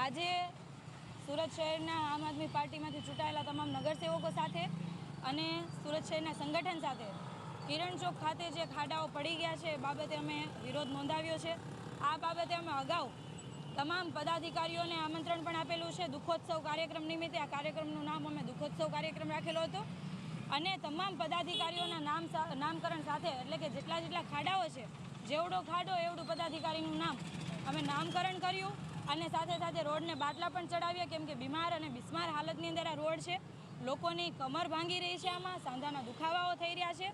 આજે સુરત શહેરના આમ આદમી પાર્ટીમાંથી ચૂંટાયેલા તમામ નગરસેવકો સાથે અને સુરત શહેરના સંગઠન સાથે કિરણ ચોક ખાતે જે ખાડાઓ પડી ગયા છે, એ બાબતે અમે વિરોધ નોંધાવ્યો છે. આ બાબતે અમે અગાઉ તમામ પદાધિકારીઓને આમંત્રણ પણ આપેલું છે. દુઃખોત્સવ કાર્યક્રમ નિમિત્તે આ કાર્યક્રમનું નામ અમે દુઃખોત્સવ કાર્યક્રમ રાખેલો હતો. અને તમામ પદાધિકારીઓના નામ નામકરણ સાથે એટલે કે જેટલા જેટલા ખાડાઓ છે, જેવડો ખાડો એવડું પદાધિકારીનું નામ અમે નામકરણ કર્યું. અને સાથે સાથે રોડને બાટલા પણ ચડાવ્યા, કેમ કે બીમાર અને બિસ્માર હાલતની અંદર આ રોડ છે. લોકોની કમર ભાંગી રહી છે આમાં, સાંધાના દુખાવાઓ થઈ રહ્યા છે,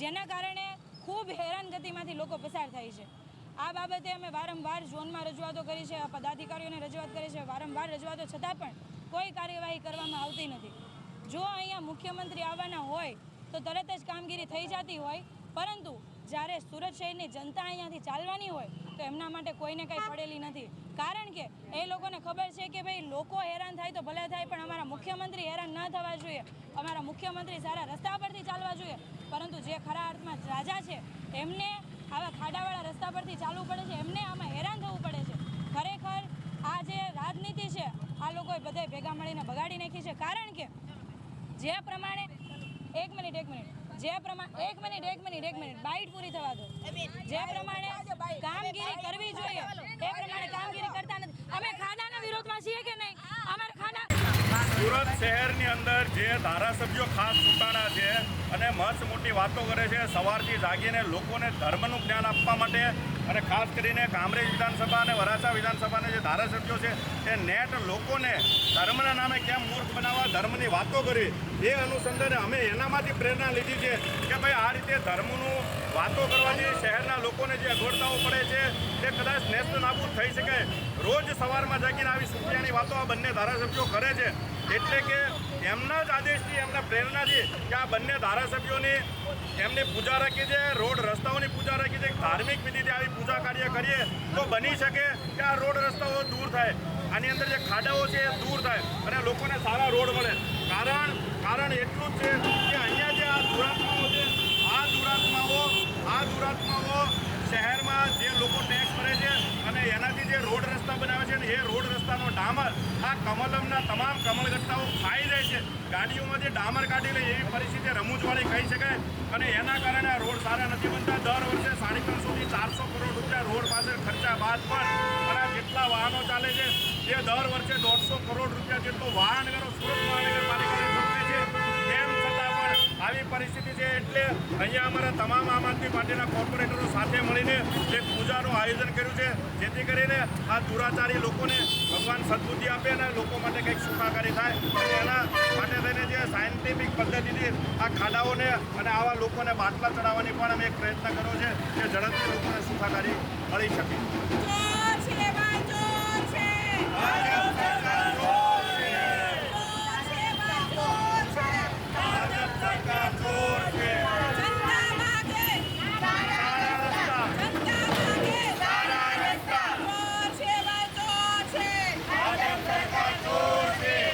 જેના કારણે ખૂબ હેરાનગતિમાંથી લોકો પસાર થાય છે. આ બાબતે અમે વારંવાર ઝોનમાં રજૂઆતો કરી છે પદાધિકારીઓને રજૂઆત કરી છે. વારંવાર રજૂઆતો છતાં પણ કોઈ કાર્યવાહી કરવામાં આવતી નથી. જો અહીંયા મુખ્યમંત્રી આવવાના હોય, તો તરત જ કામગીરી થઈ જતી હોય, પરંતુ જ્યારે સુરત શહેરની જનતા અહીંયાથી ચાલવાની હોય તો એમના માટે કોઈને કંઈ પડેલી નથી. કારણ કે એ લોકોને ખબર છે કે ભાઈ લોકો હેરાન થાય તો ભલે થાય, પણ અમારા મુખ્યમંત્રી હેરાન ન થવા જોઈએ. અમારા મુખ્યમંત્રી સારા રસ્તા પરથી ચાલવા જોઈએ. પરંતુ જે ખરા અર્થમાં રાજા છે, એમને આવા ખાડાવાળા રસ્તા પરથી ચાલવું પડે છે, એમને આમાં હેરાન થવું પડે છે. ખરેખર આ જે રાજનીતિ છે, આ લોકોએ બધાય ભેગા મળીને બગાડી નાખી છે. કારણ કે જે પ્રમાણે એક મિનિટ એક મિનિટ. જે પ્રમાણે એક મિનિટ એક મિનિટ એક મિનિટ. બાઇટ પૂરી થવા દો. જે પ્રમાણે કામગીરી કરવી જોઈએ એ પ્રમાણે કામગીરી કરતા નથી અમે ખાડાના વિરોધમાં છીએ કે નહીં અમારે ખાડા સુરત શહેરની અંદર જે ધારાસભ્યો ખાસ ચૂંટાણા છે અને મસ્ત મોટી વાતો કરે છે, સવારથી જાગીને લોકોને ધર્મનું જ્ઞાન આપવા માટે અને ખાસ કરીને કામરેજ વિધાનસભા અને વરાછા વિધાનસભાના જે ધારાસભ્યો છે એ નેટ લોકોને ધર્મના નામે કેમ મૂર્ખ બનાવવા, ધર્મની વાતો કરી એ અનુસંધાને અમે એનામાંથી પ્રેરણા લીધી છે કે ભાઈ આ રીતે ધર્મનું વાતો કરવાથી શહેરના લોકોને જે અગવડતાઓ પડે છે, તે કદાચ નેસ્ત નાબૂદ થઈ શકે. રોજ સવારમાં જાગીને આવી સુખિયાની વાતો આ બંને ધારાસભ્યો કરે છે. એટલે કે એમના જ આદેશથી, એમના પ્રેરણાથી કે આ બંને ધારાસભ્યોની એમની પૂજા રાખી છે, રોડ રસ્તાઓની પૂજા રાખી છે ધાર્મિક વિધિથી આવી પૂજા કાર્ય કરીએ તો બની શકે કે આ રોડ રસ્તાઓ દૂર થાય. આની અંદર જે ખાડાઓ છે એ દૂર થાય અને લોકોને સારા રોડ મળે. કારણ કારણ એટલું જ છે કે અહીંયા જે આ દુરાત્માઓ છે આ દુરાત્માઓ આ શહેરમાં જે લોકો ટેક્સ ભરે છે અને એનાથી જે રોડ રસ્તા બનાવે છે ને એ રોડ રસ્તાનો ડામર આ કમલમના તમામ કમલગટ્ટાઓ ખાઈ જાય છે. ગાડીઓમાં જે ડામર કાઢી લે એવી પરિસ્થિતિ રમૂજવાળી કહી શકાય અને એના કારણે આ રોડ સારા નથી બનતા. દર વર્ષે સાડી ત્રણસોથી ચારસો કરોડ રૂપિયા રોડ પાસે ખર્ચા બાદ પણ જેટલા વાહનો ચાલે છે, એ દર વર્ષે દોઢસો કરોડ રૂપિયા જેટલો વાહન કરો સુરત મહાનગરપાલિકાને ચૂકવે છે તેમ છતાં પણ આવી પરિસ્થિતિ છે એટલે અહીંયા અમારા તમામ આમ આદમી પાર્ટીના કોર્પોરેટરો સાથે મળીને એક પૂજાનું આયોજન કર્યું છે, જેથી કરીને આ દુરાચારી લોકોને ભગવાન સદબુદ્ધિ આપે અને લોકો માટે કંઈક સુખાકારી થાય. અને એના માટે થઈને જે સાયન્ટિફિક પદ્ધતિથી આ ખાડાઓને અને આવા લોકોને બાટલા ચડાવવાની પણ અમે એક પ્રયત્ન કર્યો છે કે ઝડપથી લોકોને સુખાકારી મળી શકે.